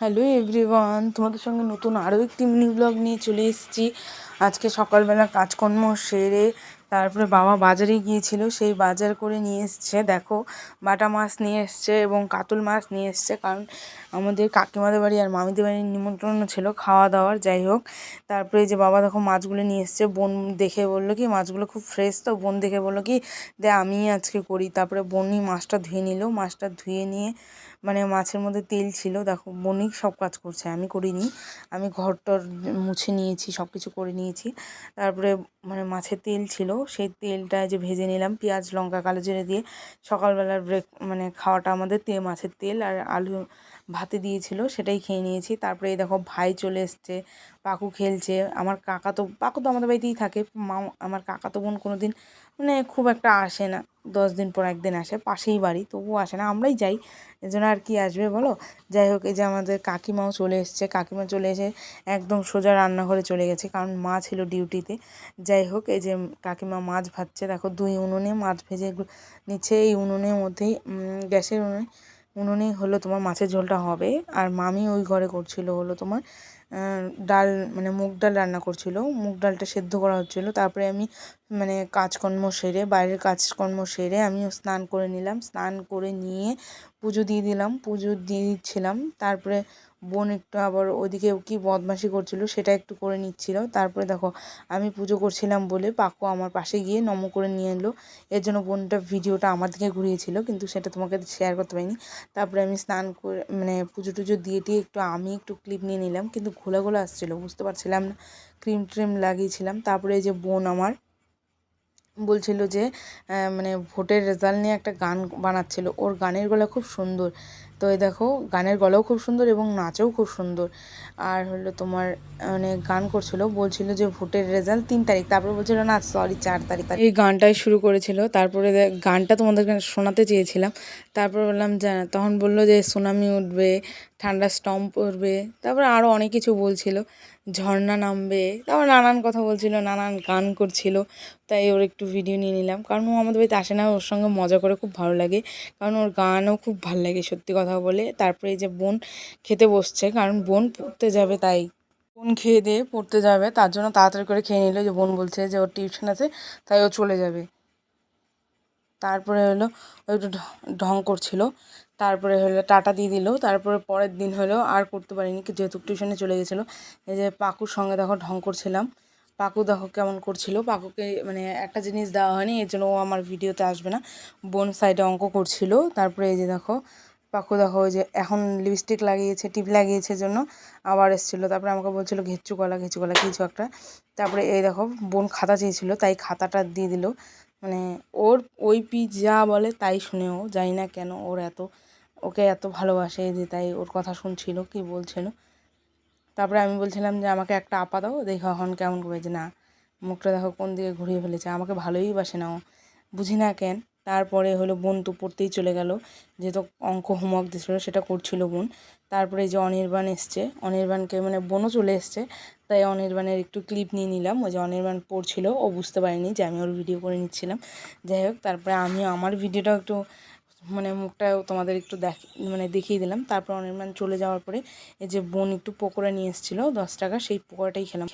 Hello everyone তোমাদের সঙ্গে নতুন আরও একটি মিনি ব্লগ নিয়ে চলে এসেছি। আজকে সকালবেলা কাজকর্ম সেরে তারপরে বাবা বাজারে গিয়েছিল, সেই বাজার করে নিয়ে এসছে। দেখো, বাটা মাছ নিয়ে এসছে এবং কাতল মাছ নিয়ে এসছে, কারণ আমাদের কাকিমাদের বাড়ি আর মামিদের বাড়ির নিমন্ত্রণ ছিল খাওয়া দাওয়ার, যাই হোক। তারপরে যে বাবা দেখো মাছগুলো নিয়ে এসছে, বোন দেখে বলল কি, মাছগুলো খুব ফ্রেশ তো, বোন দেখে বলল কি, দে আমি আজকে করি। তারপরে বোনই মাছটা ধুয়ে নিল, মাছটা ধুয়ে নিয়ে মানে মাছের মধ্যে তেল ছিল। দেখো বোনই সব কাজ করছে, আমি করিনি। আমি ঘর টর মুছে নিয়েছি সব কিছু করে নিয়েছি। তারপরে মানে মাছের তেল ছিল, সেই তেলটা যে ভেজে নিলাম, পেঁয়াজ, লঙ্কা, কালো জিরে দিয়ে সকালবেলার ব্রেক মানে খাওয়াটা আমাদের তে, মাছের তেল আর আলু ভাতে দিয়েছিল, সেটাই খেয়ে নিয়েছি। তারপরে দেখো, ভাই চলে এসছে পাকু খেলছে। আমার কাকা তো পাকু তো আমাদের বাড়িতেই থাকে। মা আমার কাকা তো বোন কোনো দিন মানে খুব একটা আসে না। দশ দিন পর একদিন আসে, পাশেই বাড়ি, তবুও আসে না। আমরাই যাই, এজন্য আর কি আসবে বলো? যাই হোক, এই যে আমাদের কাকিমাও চলে এসছে। কাকিমা চলে এসে একদম সোজা রান্নাঘরে চলে গেছে, কারণ মা ছিল ডিউটিতে। যাই হোক, এই যে কাকিমা মাছ ভাজছে, দেখো দুই উনুনে মাছ ভেজে নিচ্ছে। এই উনুনের মধ্যেই গ্যাসের উনুনে উনুনেই হলো তোমার মাছের ঝোলটা হবে। আর মামি ওই ঘরে করছিল হলো তোমার ডাল মানে মুগ ডাল রান্না করছিল। মুগ ডালটা সেদ্ধ করা হচ্ছিল। তারপরে আমি মানে কাজকর্ম সেরে, বাইরের কাজকর্ম সেরে আমিও স্নান করে নিলাম। স্নান করে নিয়ে পুজো দিয়ে দিলাম, পুজো দিয়ে দিচ্ছিলাম। তারপরে বোন একটু আবার ওদিকে কি বদমাশি করছিল সেটা একটু করে নিচ্ছিল। তারপরে দেখো, আমি পুজো করছিলাম বলে পাকু আমার পাশে গিয়ে নম করে নিয়ে এলো। এর জন্য বোনটা ভিডিওটা আমার দিকে ঘুরিয়েছিল, কিন্তু সেটা তোমাকে শেয়ার করতে পারিনি। তারপরে আমি স্নান করে মানে পুজো টুজো দিয়ে টিয়ে একটু, আমি একটু ক্লিপ নিয়ে নিলাম, কিন্তু ঘোলা ঘোলা আসছিল, বুঝতে পারছিলাম না। ক্রিম ট্রিম লাগিয়েছিলাম। তারপরে যে বোন আমার বলছিল যে মানে ভোটের রেজাল্ট নিয়ে একটা গান বানাচ্ছিল। ওর গানের গলা খুব সুন্দর। তো এই দেখো, গানের গলাও খুব সুন্দর এবং নাচও খুব সুন্দর। আর হলো তোমার মানে গান করছিল, বলছিল যে ভোটের রেজাল্ট তিন তারিখ, তারপরে বলছিল, না সরি চার তারিখ এই গানটাই শুরু করেছিল। তারপরে গানটা তোমাদেরকে শোনাতে চেয়েছিলাম। তারপর বললাম, যে, তখন বলল যে সুনামি উঠবে, ঠান্ডা স্টম পড়বে। তারপরে আরও অনেক কিছু বলছিল। ঝর্ণা নামবে, তারপর নানান কথা বলছিল, নানান গান করছিল। তাই ওর একটু ভিডিও নিয়ে নিলাম। কারণ ও আমাদের বাড়িতে আসে না, ওর সঙ্গে মজা করে খুব ভালো লাগে। কারণ ওর গানও খুব ভালো লাগে, সত্যি কথা বলে, তারপরে এই যে বোন খেতে বসছে, কারণ বোন পড়তে যাবে তাই। বোন খেয়ে দিয়ে পড়তে যাবে, তার জন্য তাড়াতাড়ি করে খেয়ে নিল। যে বোন বলছে যে ওর টিউশন আছে, তাই ও চলে যাবে। তারপরে হলো ও একটু ঢং করছিল। তারপরে হলো টাটা দিয়ে দিল। তারপরে পরের দিন হলো আর করতে পারিনি যেহেতু টিউশনে চলে গেছিল। এই যে পাকুর সঙ্গে দেখো ঢং করছিলাম। পাকু দেখো কেমন করছিল। পাকুকে মানে একটা জিনিস দেওয়া হয়নি, এর জন্য ও আমার ভিডিওতে আসবে না। বোন সাইডে অঙ্ক করছিল। তারপরে এই যে দেখো পাকু দেখো যে এখন লিপস্টিক লাগিয়েছে, টিপ লাগিয়েছে জন্য আবার এসেছিল। তারপরে আমাকে বলছিলো ঘেঁচু কলা ঘেঁচু কলা কিছু একটা। তারপরে এই দেখো, বোন খাতা চেয়েছিলো, তাই খাতাটা দিয়ে দিল। মানে ওর ওই পি যা বলে তাই শুনেও জানি না কেন ওর এত, ওকে এত ভালোবাসে যে তাই ওর কথা শুনছিল, কি বলছিল। তারপরে আমি বলছিলাম যে আমাকে একটা আপা দাও, দেখো এখন কেমন করে যে না, মুখটা দেখো কোন দিকে ঘুরিয়ে ফেলেছে। আমাকে ভালোই বাসে না ও, বুঝি না কেন। তারপরে হলো বোন তো পড়তেই চলে গেল। যেহেতু অঙ্ক হোমওয়ার্ক দিয়েছিল, সেটা করছিল বোন। তারপরে যে অনির্বাণ এসছে, অনির্বাণকে মানে বোনও চলে এসছে, তাই অনির্বাণের একটু ক্লিপ নিয়ে নিলাম। ওই যে অনির্বাণ পড়ছিল, ও বুঝতে পারিনি যে আমি ওর ভিডিও করে নিচ্ছিলাম। যাই হোক, তারপরে আমি আমার ভিডিওটাও একটু মানে মুখটাও তোমাদের একটু দেখ মানে দেখিয়ে দিলাম। তারপর অনির্বাণ চলে যাওয়ার পরে এই যে বোন একটু পকোড়া নিয়ে এসেছিল, দশ টাকা, সেই পকোড়াটাই খেলাম।